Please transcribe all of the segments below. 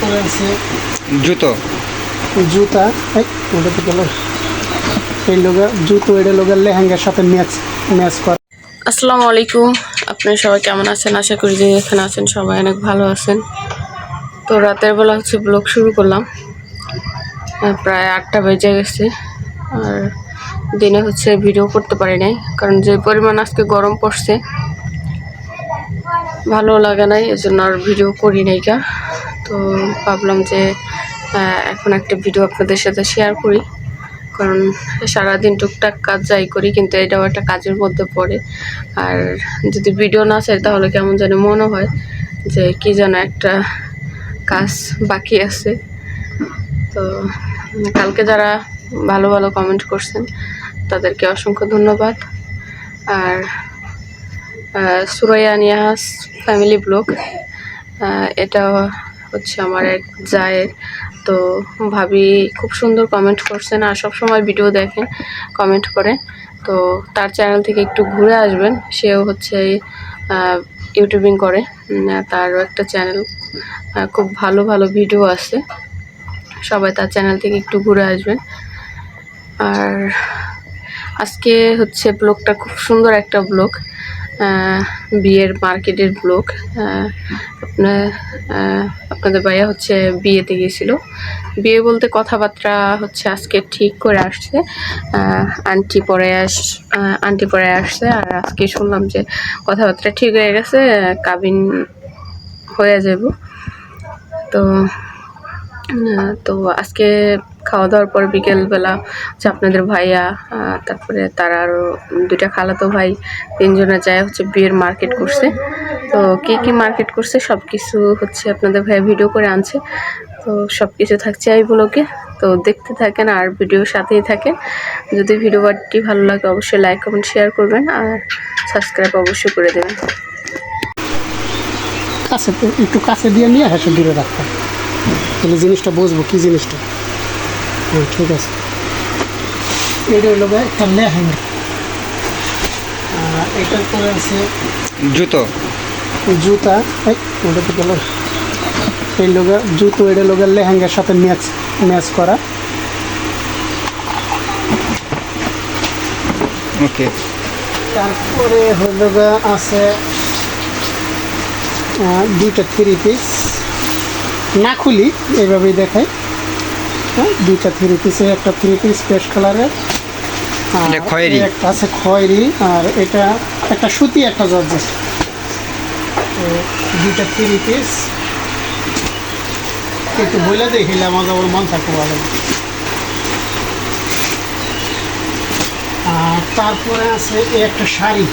পরে আছে জুতো। জুতা। এই ওটা তো গেল। এই লোগা জুতো এটা লোকের লেহেঙ্গার সাথে ম্যাচ ম্যাচ করা। আসসালামু আলাইকুম। আপনারা সবাই কেমন আছেন? আশা করি যে এখানে আছেন সবাই অনেক ভালো আছেন। তো রাতের বেলা হচ্ছে ব্লগ শুরু করলাম। প্রায় আটটা বেজে গেছে। আর দিনে হচ্ছে ভিডিও করতে পারি নাই কারণ যে পরিমাণ আজকে গরম পড়ছে ভালো লাগে নাই এজন্য আর ভিডিও করি নাই কা তো ভাবলাম যে এখন একটা ভিডিও আপনাদের সাথে শেয়ার করি। কারণ সারাদিন টুকটাক কাজ যাই করি, কিন্তু এটাও একটা কাজের মধ্যে পড়ে। আর যদি ভিডিও না চাই, তাহলে কেমন যেন মনে হয় যে, কি যেন একটা কাজ বাকি আছে। তো, কালকে যারা ভালো ভালো কমেন্ট করছেন, তাদেরকে অসংখ্য ধন্যবাদ। আর সুরাইয়া নিয়াস ফ্যামিলি ব্লগ এটা হচ্ছে আমার এক জায়ের। তো ভাবি খুব সুন্দর কমেন্ট করছেন আর সব সময় ভিডিও দেখেন কমেন্ট করে তো তার চ্যানেল থেকে একটু ঘুরে আসবেন। সেও হচ্ছে ইউটিউবিং করে। তারও একটা চ্যানেল খুব ভালো ভালো ভিডিও আছে। সবাই তার চ্যানেল থেকে একটু ঘুরে আসবেন। আর আজকে হচ্ছে ব্লগটা খুব সুন্দর একটা ব্লগ বিয়ের মার্কেটের ব্লগ। আপনার আপনাদের ভাইয়া হচ্ছে বিয়েতে গিয়েছিল। বিয়ে বলতে কথাবার্তা হচ্ছে আজকে ঠিক করে আসছে। আন্টি পরে আস আন্টি পরে আসছে। আর আজকে শুনলাম যে কথাবার্তা ঠিক হয়ে গেছে, কাবিন হয়ে যাব। তো তো আজকে খাওয়া দাওয়ার পর বিকেলবেলা হচ্ছে আপনাদের ভাইয়া তারপরে তার আরও দুইটা খালাতো ভাই তিনজনে যায় হচ্ছে বিয়ের মার্কেট করছে। তো কী কী মার্কেট করছে সব কিছু হচ্ছে আপনাদের ভাইয়া ভিডিও করে আনছে। তো সব কিছু থাকছে এই ব্লগে। তো দেখতে থাকেন আর ভিডিওর সাথেই থাকেন। যদি ভিডিওটি ভালো লাগে অবশ্যই লাইক, কমেন্ট, শেয়ার করবেন আর সাবস্ক্রাইব অবশ্যই করে দেবেন। কাছে একটু কাছে দিয়ে নিয়ে হ্যাঁ দূরে রাখতাম। তাহলে জিনিসটা বুঝব কি জিনিসটা। হ্যাঁ ঠিক আছে। এটা হলো একটা লেহেঙ্গা। আর এটার পরে আছে জুতো। জুতা। এই ওটা তো গেল। এই লোগা জুতো এটা লোকের লেহেঙ্গার সাথে ম্যাচ ম্যাচ করা। ওকে। তারপরে হলো গা আছে দুইটা থ্রি পিস। না খুলি এইভাবেই দেখাই। হ্যাঁ দুইটা থ্রি পিসের একটা থ্রি পিস পেস্ট কালারের খয়েরি। একটা আছে খয়েরি আর এটা একটা সুতি একটা জর্জেস দুইটা থ্রি পিস একটু বলে দেখিলে আমার যেমন মন থাকতে ভালো আর তারপরে আছে এই একটা শাড়ি।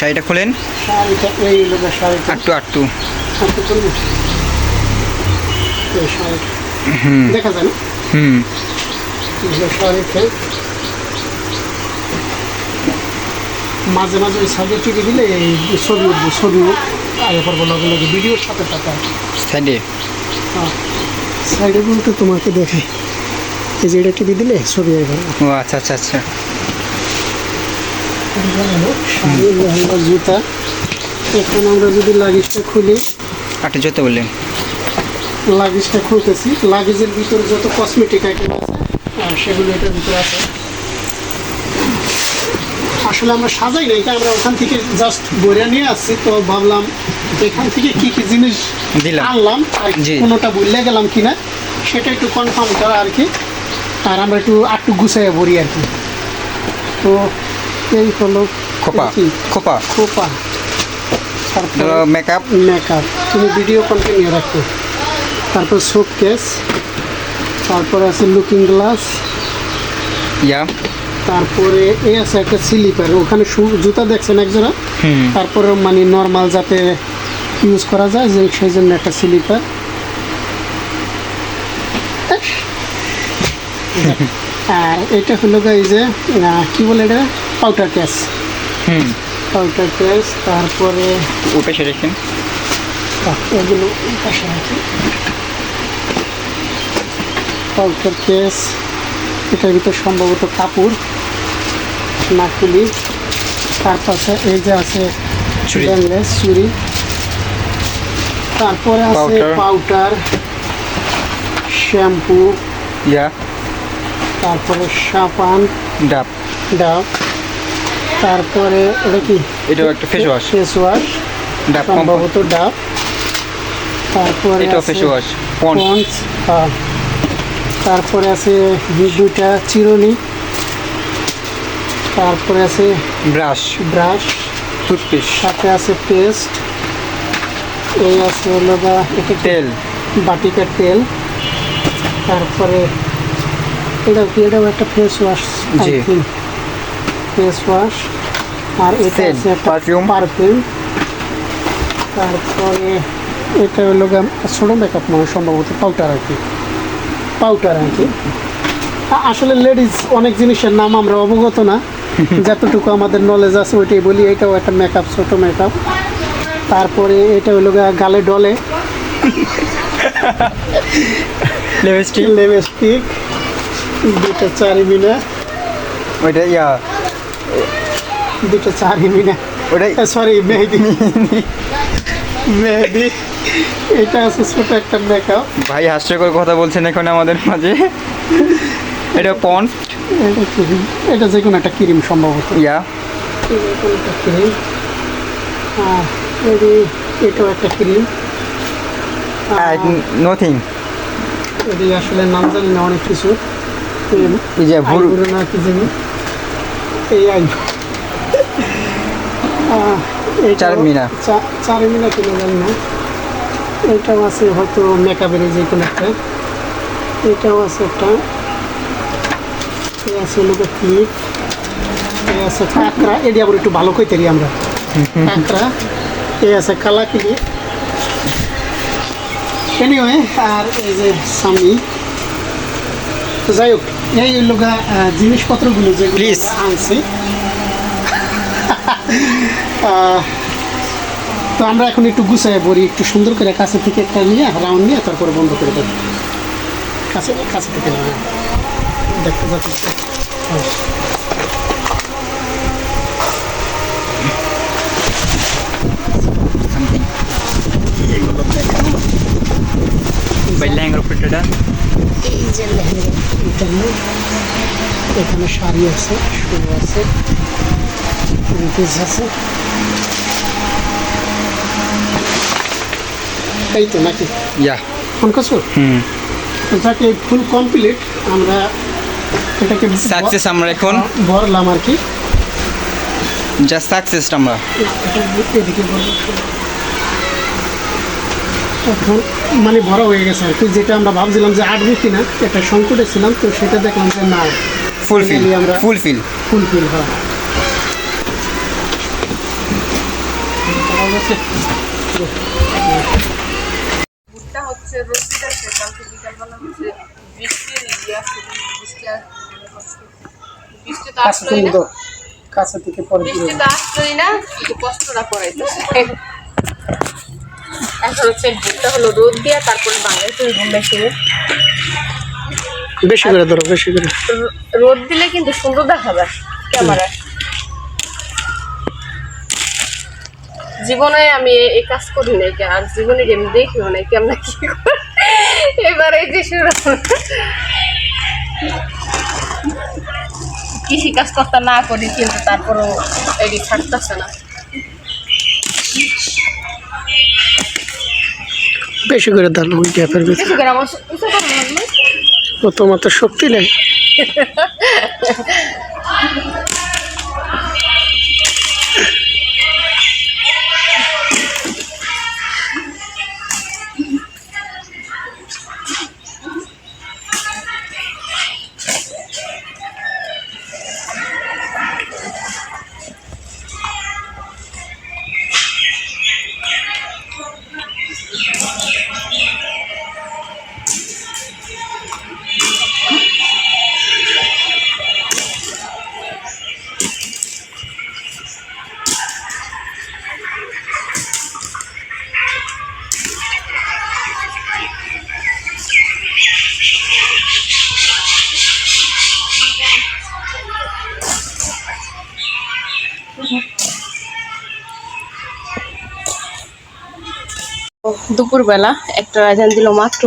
শাড়িটা খোলেন? শাড়িটা এই লোকের শাড়িটা। আটটু আটটু। শাড়িটা। হুম। দেখা যায় না? হুম শাড়িতে মাঝে মাঝে ওই সাইডে টিভি দিলে এই ছবি উঠবে ছবি আগে পর লগে লগে ভিডিওর সাথে সাথে? সাইডে? সাইডে বলতে তোমাকে দেখে। এই যে এটা টিভি দিলে ছবি আগে ও আচ্ছা আচ্ছা আচ্ছা। জুতা। এখন আমরা যদি লাগেজটা খুলি। আটটু জুতো বললেন। লাগেজটা খুলতেছি। লাগেজের ভিতরে যত কসমেটিক আইটেম আছে সেগুলো এটার ভিতরে আছে। আসলে আমরা সাজাই নাই তাই আমরা ওখান থেকে জাস্ট বইরা নিয়ে আসছি তো ভাবলাম এখান থেকে কি কি জিনিস আনলাম। কোনোটা বললে গেলাম কিনা সেটা একটু কনফার্ম করা আর কি। আর আমরা একটু আটটু গুছাইয়া বলি আর কি। তো এই হলো খোপা খোপা। খোপা। মেকআপ মেকআপ তুমি ভিডিও কন্টিনিউ রাখো। তারপর সোপ কেস তারপর আছে লুকিং গ্লাস ইয়া তারপরে এই আছে একটা স্লিপার ওখানে শু- জুতা দেখছেন একজোড়া? হুম। তারপরে মানে নর্মাল যাতে ইউজ করা যায় যে সেই জন্য একটা স্লিপার আর এটা হলো গাই যে কি বলে এটা? পাউডার কেস হুম। পাউডার কেস তারপরে ওটা সেটা রেখেন এগুলো পাশে পাউডার কেস এটার ভিতর সম্ভবত কাপড় নাকুলি তার পাশে এই যে আছে ছুরি। ব্যাংলেস চুরি তারপরে আছে. Powder shampoo yeah. তারপরে সাবান ডাব। ডাব। তারপরে ওটা কি? এটাও একটা ফেস ওয়াশ ফেস ওয়াশ ডাব সম্ভবত ডাব। তারপরে এটাও ফেস ওয়াশ পন্স। হ্যাঁ। তারপরে আছে দুইটা চিরুনি। তারপরে আছে ব্রাশ। ব্রাশ। টুথপেস্ট। সাথে আছে পেস্ট। এই আছে হলো গা এটা তেল। বাটিকার তেল। তারপরে এটা এটাও একটা ফেস ওয়াশ জি। ফেস ওয়াশ আর এটা আছে perfume। পারফিউম। তারপরে এটা হলো ছোটো মেকআপ মানে সম্ভবত পাউডার আর কি। পাউডার আর কি। আসলে লেডিস অনেক জিনিসের নাম আমরা অবগত না। যতটুকু আমাদের নলেজ আছে ওইটাই বলি। এটাও একটা মেকআপ ছোটো মেকআপ তারপরে এটা হলো গালে ডলে। লিপস্টিক লিপস্টিক দুটো চারি মিনা। ওইটা ইয়া। দুটো চারি মিনা। ওটাই সরি মেহেদি। মেহেদি। এটা আছে ছোট একটা মেকআপ ভাই হাস্যকর কথা বলছেন এখন আমাদের মাঝে। এটা পন্স এটা যে কোনো একটা ক্রিম সম্ভবত। ইয়া। যে একটা ক্রিম এটাও একটা ক্রিম নথিং আসলে নাম জানি না অনেক কিছু। ভুল আইবুড়ো না কি জানি। এই আই চারমিনা। চারমিনা কিলো জানি না। এটাও আছে হয়তো মেকআপের যে কোনো একটা। এটাও আছে একটা। এই আছে লোক ক্লিপ এই আছে কাঁকড়া। এটি আবার একটু ভালো কইতে আমরা। কাঁকড়া। এই আছে কালা ক্লিপ এনিওয়ে আর এই যে সামনি তো যাই হোক এই আহ, জিনিসপত্রগুলো যে Please. আনছি। তো আমরা এখন একটু গুছাই পড়ি একটু সুন্দর করে কাছে থেকে একটা নিয়ে রাউন্ড নিয়ে তারপরে বন্ধ করে দেবো। কাছে কাছে থেকে দেখতে যাচ্ছে সামথিং ভাই লেহেঙ্গার উপরে এটা এই যে লেহেঙ্গা। এখানে এখানে শাড়ি আছে শু আছে পিস আছে। এই তো নাকি? ইয়া। ফোন করছ হুম। যাকে ফুল কমপ্লিট আমরা এটাকে সাকসেস আমরা এখন। ভরলাম আর কি। যা সাকসেস আমরা। এদিকে এখন মানে ভরা হয়ে গেছে আর কি। যেটা আমরা ভাবছিলাম যে আটবো কিনা একটা সংকটে ছিলাম তো সেটা দেখলাম যে না। ফুলফিল আমরা- ফুলফিল ফুলফিল হয় পাওয়া গেছে? হচ্ছে রোদ দিতেছে কালকে বিকালবেলা হচ্ছে বৃষ্টির ইয়ে বৃষ্টি বৃষ্টি তো আসলোই না। কাছে থেকে পরে বৃষ্টি তো আসলোই না কষ্টটা করাইতেছে এখন হচ্ছে ভুট্টা হলো রোদ দিয়া তারপরে বাংলাদেশে ঘুম বেশি বেশি করে ধরো বেশি করে। রোদ দিলে কিন্তু সুন্দর দেখা যায় ক্যামেরায়। জীবনে আমি এই কাজ করি নাই কে, আর জীবনে আমি দেখিও নাই কেমন কি। এবার এই যে শুরু কৃষি কাজ করতে না করি কিন্তু তারপরও এটি থাকতেছে না। বেশি করে দাও ওই গ্যাপের ভিতরে। করে আমার তোমার তো শক্তি নেই। দুপুরবেলা একটা রাজান দিল মাত্র।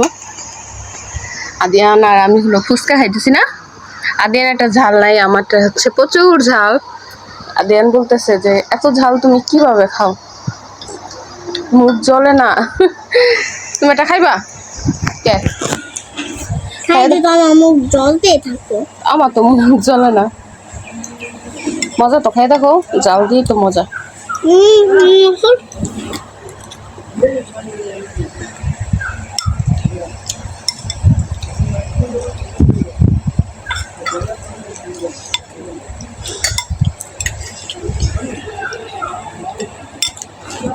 আদিয়ান আর আমি হলো ফুচকা খাইতেছি না। আদিয়ান একটা ঝাল নাই আমারটা হচ্ছে প্রচুর ঝাল। আদিয়ান বলতেছে যে এত ঝাল তুমি কীভাবে খাও? মুখ জ্বলে না। তুমি এটা খাইবা? কে? থাকো। আমার তো মুখ জ্বলে না। মজা তো খাই দেখো জাল দিয়ে তো মজা।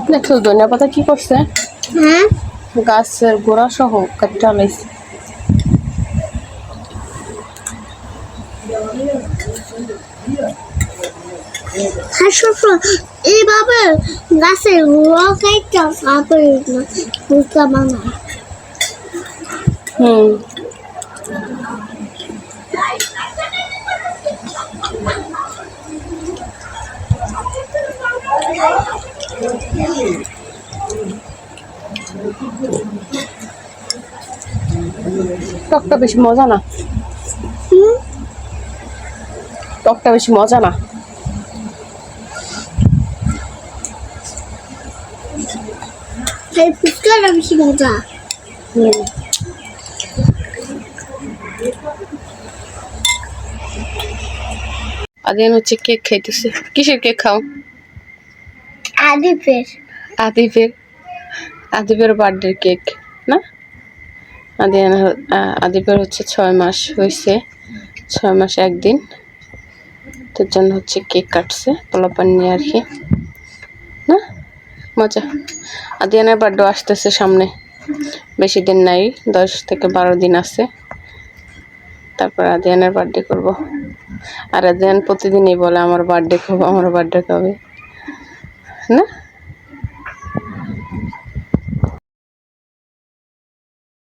দেখছ ধনিয়া পাতা কি করছে? গাছের গোড়া সহ কাটটা লাইছে এইভাবে গাছের রকাইটা তারপরে বুঝতে বানা হুম। টকটা বেশি মজা না? টকটা বেশি মজা না? এই ফুচকাটা বেশি মজা। হুম। আদিয়ান হচ্ছে কেক খাইতেছে। কিসের কেক খাও? আদিপের আদিপের আদিপের বার্থডে কেক না? আদিয়ান হ- আ- আদিপের হচ্ছে ছয় মাস হয়েছে ছয় মাস একদিন। তার জন্য হচ্ছে কেক কাটছে পোলাপান নিয়ে আর কি। না? মজা। আদিয়ানের বার্থডে আসতেছে সামনে। বেশি দিন নাই, দশ থেকে বারো দিন আছে। তারপর আদিয়ানের বার্থডে করব। আর আদিয়ান প্রতিদিনই বলে, আমার বার্থডে কবে? আমার বার্থডে কবে না